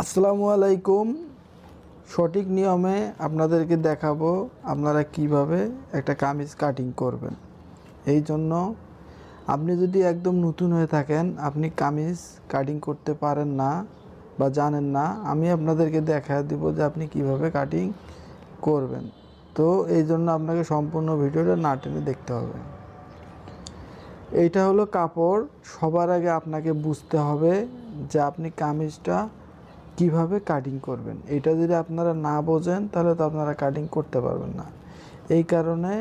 আসসালামু আলাইকুম। সঠিক নিয়মে আপনাদেরকে দেখাবো আপনারা কীভাবে একটা কামিজ কাটিং করবেন। এই জন্য আপনি যদি একদম নতুন হয়ে থাকেন, আপনি কামিজ কাটিং করতে পারেন না বা জানেন না, আমি আপনাদেরকে দেখা দিব যে আপনি কীভাবে কাটিং করবেন। তো এই জন্য আপনাকে সম্পূর্ণ ভিডিওটা না টেনে দেখতে হবে। এইটা হলো কাপড়। সবার আগে আপনাকে বুঝতে হবে যে আপনি কামিজটা কীভাবে কাটিং করবেন? এটা যদি আপনারা না বোঝেন, তাহলে তো আপনারা কাটিং করতে পারবেন না। এই কারণে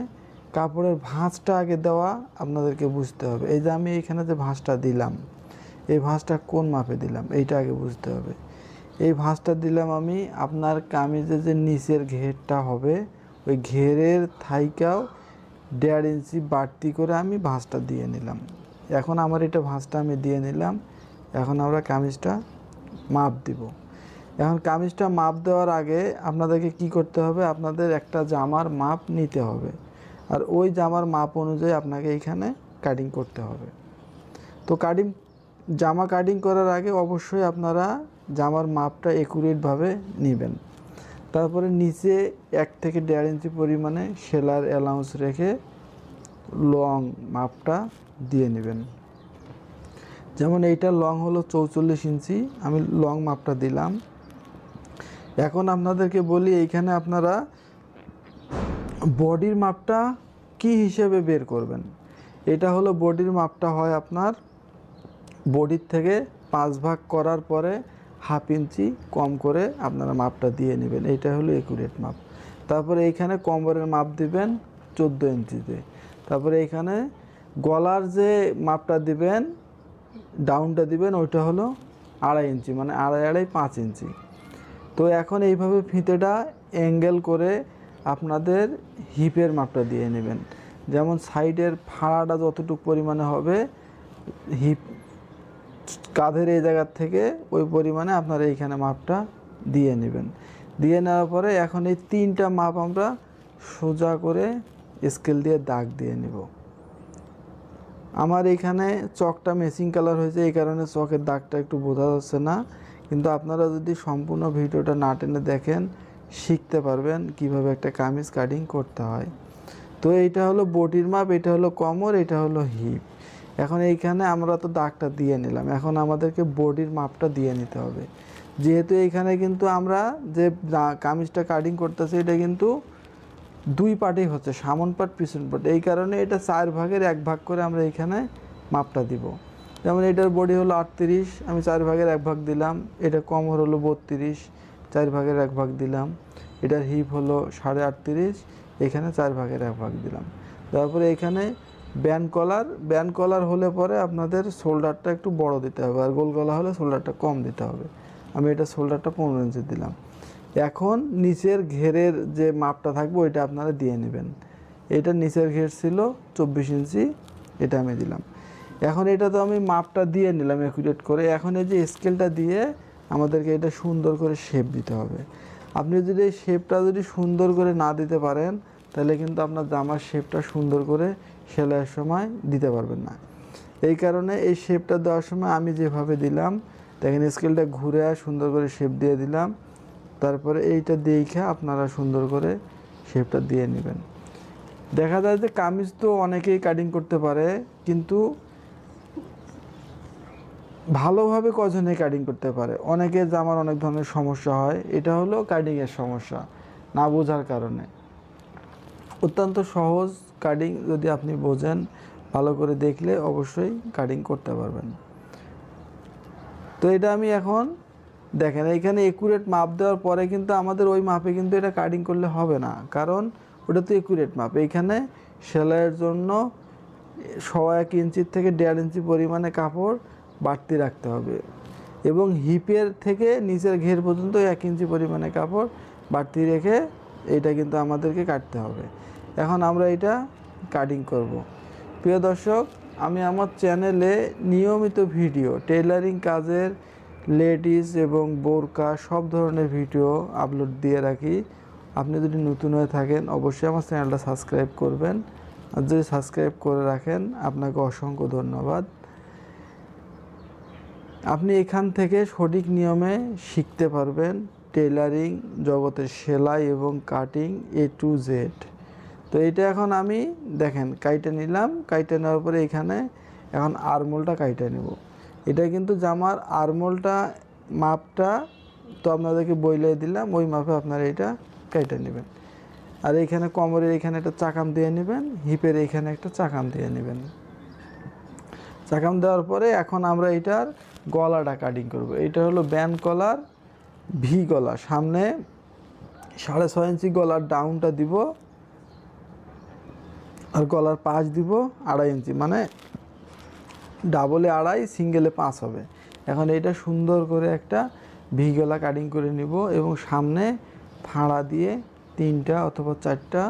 কাপড়ের ভাঁজটা আগে দেওয়া আপনাদেরকে বুঝতে হবে। এই যে আমি এখানে যে ভাঁজটা দিলাম, এই ভাঁজটা কোন মাপে দিলাম, এইটা আগে বুঝতে হবে। এই ভাঁজটা দিলাম আমি আপনার কামিজে যে নিচের ঘেরটা হবে, ওই ঘেরের থাইকাও দেড় ইঞ্চি বাড়তি করে আমি ভাঁজটা দিয়ে নিলাম। এখন আমার এটা ভাঁজটা আমি দিয়ে নিলাম। এখন আমরা কামিজটা মাপ দিব। এখন কামিজটা মাপ দেওয়ার আগে আপনাদেরকে কি করতে হবে? আপনাদের একটা জামার মাপ নিতে হবে। আর ওই জামার মাপ অনুযায়ী আপনাকে এইখানে কাটিং করতে হবে। তো কাটিং জামা কাটিং করার আগে অবশ্যই আপনারা জামার মাপটা একুরেটভাবে নেবেন। তারপরে নিচে এক থেকে দেড় ইঞ্চি পরিমাণে সেলার অ্যালাউন্স রেখে লং মাপটা দিয়ে নেবেন। যেমন এইটা লং হলো চৌচল্লিশ ইঞ্চি, আমি লং মাপটা দিলাম। এখন আপনাদেরকে বলি এইখানে আপনারা বডির মাপটা কি হিসেবে বের করবেন? এটা হলো বডির মাপটা হয় আপনার বডির থেকে পাঁচ ভাগ করার পরে হাফ ইঞ্চি কম করে আপনারা মাপটা দিয়ে নেবেন। এইটা হলো একুরেট মাপ। তারপরে এইখানে কম্বরের মাপ দিবেন চোদ্দ ইঞ্চিতে। তারপরে এইখানে গলার যে মাপটা দিবেন ডাউনটা দিবেন, ওইটা হলো আড়াই ইঞ্চি মানে আড়াই আড়াই, পাঁচ ইঞ্চি। তো এখন এইভাবে ফিতেটা অ্যাঙ্গেল করে আপনাদের হিপের মাপটা দিয়ে নেবেন। যেমন সাইডের ফাড়াটা যতটুকু পরিমাণে হবে, হিপ কাঁধের এই জায়গার থেকে ওই পরিমাণে আপনারা এইখানে মাপটা দিয়ে নেবেন। দিয়ে নেওয়ার পরে এখন এই তিনটা মাপ আমরা সোজা করে স্কেল দিয়ে দাগ দিয়ে নেব। আমার এখানে চকটা মেসিং কালার হয়েছে, এই কারণে চকের দাগটা একটু বোঝা যাচ্ছে না। কিন্তু আপনারা যদি সম্পূর্ণ ভিডিওটা না টেনে দেখেন, শিখতে পারবেন কীভাবে একটা কামিজ কাটিং করতে হয়। তো এইটা হলো বডির মাপ, এটা হলো কমর, এটা হলো হিপ এখন এইখানে আমরা তো দাগটা দিয়ে নিলাম, এখন আমাদেরকে বডির মাপটা দিয়ে নিতে হবে। যেহেতু এইখানে কিন্তু আমরা যে কামিজটা কাটিং করতেছি, এটা কিন্তু দুই পার্টেই হচ্ছে, সামন পাট পিছন পাট এই কারণে এটা চার ভাগের এক ভাগ করে আমরা এখানে মাপটা দিব। যেমন এটার বডি হলো আটত্রিশ, আমি চার ভাগের এক ভাগ দিলাম। এটা কমর হলো বত্রিশ, চার ভাগের এক ভাগ দিলাম। এটার হিপ হলো সাড়ে আটত্রিশ, এখানে চার ভাগের এক ভাগ দিলাম। তারপরে এখানে ব্যান্ড কলার ব্যান্ড কলার হলে পরে আপনাদের শোল্ডারটা একটু বড় দিতে হবে, আর গোল গলা হলে শোল্ডারটা কম দিতে হবে। আমি এটা শোল্ডারটা পনেরো ইঞ্চি দিলাম। এখন নিচের ঘেরের যে মাপটা থাকবে, ওইটা আপনারা দিয়ে নেবেন। এটা নিচের ঘের ছিল চব্বিশ ইঞ্চি, এটা আমি দিলাম। এখন এটা তো আমি মাপটা দিয়ে নিলাম একুরেট করে। এখন এই যে স্কেলটা দিয়ে আমাদেরকে এটা সুন্দর করে শেপ দিতে হবে। আপনি যদি এই শেপটা যদি সুন্দর করে না দিতে পারেন, তাহলে কিন্তু আপনার জামার শেপটা সুন্দর করে সেলাইয়ের সময় দিতে পারবেন না। এই কারণে এই শেপটা দেওয়ার সময় আমি যেভাবে দিলাম, দেখেন স্কেলটা ঘুরে সুন্দর করে শেপ দিয়ে দিলাম। তারপরে এইটা দেখে আপনারা সুন্দর করে শেপটা দিয়ে নেবেন। দেখা যায় যে কামিজ তো অনেকেই কাটিং করতে পারে, কিন্তু ভালোভাবে কজনে কাটিং করতে পারে। অনেকের জামার অনেক ধরনের সমস্যা হয়, এটা হলো কাটিংয়ের সমস্যা, না বোঝার কারণে। অত্যন্ত সহজ কাটিং যদি আপনি বোঝেন, ভালো করে দেখলে অবশ্যই কাটিং করতে পারবেন। তো এটা আমি এখন দেখেন এইখানে একুরেট মাপ দেওয়ার পরে কিন্তু আমাদের ওই মাপে কিন্তু এটা কাটিং করলে হবে না। কারণ ওটা তো একুরেট মাপ এইখানে সেলাইয়ের জন্য সওয়া এক ইঞ্চির থেকে দেড় ইঞ্চি পরিমাণে কাপড় বাড়তি রাখতে হবে। এবং হিপের থেকে নিচের ঘের পর্যন্ত এক ইঞ্চি পরিমাণে কাপড় বাড়তি রেখে এইটা কিন্তু আমাদেরকে কাটতে হবে। এখন আমরা এটা কাটিং করব। প্রিয় দর্শক, আমি আমার চ্যানেলে নিয়মিত ভিডিও টেলারিং কাজের লেডিস এবং বোরকা সব ধরনের ভিডিও আপলোড দিয়ে রাখি। আপনি যদি নতুন হয়ে থাকেন, অবশ্যই আমার চ্যানেলটা সাবস্ক্রাইব করবেন। আর যদি সাবস্ক্রাইব করে রাখেন, আপনাকে অসংখ্য ধন্যবাদ। আপনি এখান থেকে সঠিক নিয়মে শিখতে পারবেন টেলারিং জগতের সেলাই এবং কাটিং এ টু জেড তো এটা এখন আমি দেখেন, কাইটে নিলাম। কাইটে নেওয়ার পরে এখানে এখন আরমোলটা কাইটে নেব। এটা কিন্তু জামার আরমোলটা, মাপটা তো আপনাদেরকে বইলে দিলাম, ওই মাপে আপনারা এটা কেটে নেবেন। আর এইখানে কোমরের এখানে একটা চাকাম দিয়ে নেবেন, হিপের এখানে একটা চাকাম দিয়ে নেবেন। চাকাম দেওয়ার পরে এখন আমরা এটার গলাটা কাটিং করব। এটা হলো ব্যান কলার ভি গলা সামনে সাড়ে ছয় ইঞ্চি গলার ডাউনটা দিব, আর গলার পাঁচ দিব আড়াই ইঞ্চি। মানে ডাবলে আড়াই সিঙ্গেলে পাঁচ হবে। এখন এটা সুন্দর করে একটা ভি গলা কাটিং করে নিব এবং সামনে ফাড়া দিয়ে তিনটা অথবা চারটা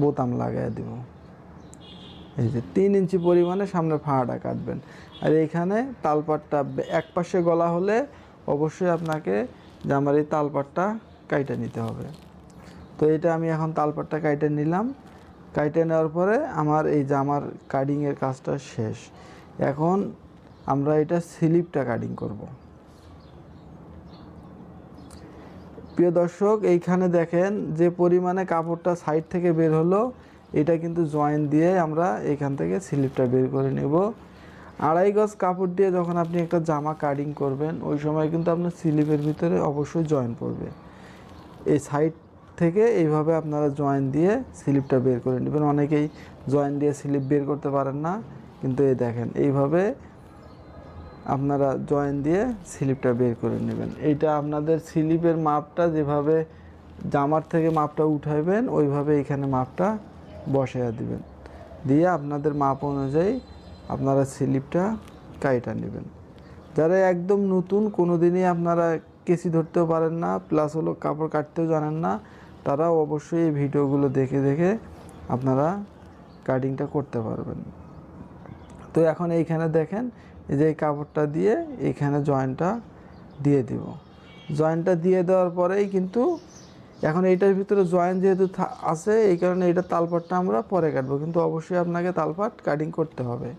বোতাম লাগাই দেব। এই যে তিন ইঞ্চি পরিমাণে সামনে ফাড়াটা কাটবেন। আর এইখানে তালপাটটা এক পাশে গলা হলে অবশ্যই আপনাকে জামার এই তালপাটটা কাইটে নিতে হবে। তো এটা আমি এখন তালপাটটা কাইটে নিলাম। কাইটে নেওয়ার পরে আমার এই জামার কাটিংয়ের কাজটা শেষ। এখন আমরা এটা স্লিপটা কাটিং করব। প্রিয় দর্শক, এইখানে দেখেন যে পরিমাণে কাপড়টা সাইড থেকে বের হলো, এটা কিন্তু জয়েন দিয়ে আমরা এখান থেকে স্লিপটা বের করে নেব। আড়াই গজ কাপড় দিয়ে যখন আপনি একটা জামা কাটিং করবেন, ওই সময় কিন্তু আপনার স্লিপের ভিতরে অবশ্যই জয়েন পড়বে। এই সাইড থেকে এইভাবে আপনারা জয়েন দিয়ে স্লিপটা বের করে নেবেন। অনেকেই জয়েন দিয়ে স্লিপ বের করতে পারেন না। কিন্তু এই দেখেন, এইভাবে আপনারা জয়েন দিয়ে স্লিপটা বের করে নেবেন। এইটা আপনাদের স্লিপের মাপটা যেভাবে জামার থেকে মাপটা উঠাইবেন, ওইভাবে এখানে মাপটা বসাইয়া দিবেন। দিয়ে আপনাদের মাপ অনুযায়ী আপনারা স্লিপটা কাইটা নেবেন। যারা একদম নতুন কোনো দিনই আপনারা কেসি ধরতেও পারেন না প্লাস হলো কাপড় কাটতেও জানেন না তারা অবশ্যই এই ভিডিওগুলো দেখে দেখে আপনারা কাটিংটা করতে পারবেন। তো এখন এইখানে দেখেন যে এই কাপড়টা দিয়ে এইখানে জয়েন্টটা দিয়ে দিব। জয়েন্টটা দিয়ে দেওয়ার পরেই কিন্তু এখন এইটার ভিতরে জয়েন্ট যেহেতু আছে, এই কারণে এটা তালপাটটা আমরা পরে কাটবো। কিন্তু অবশ্যই আপনাকে তালপাট কাটিং করতে হবে।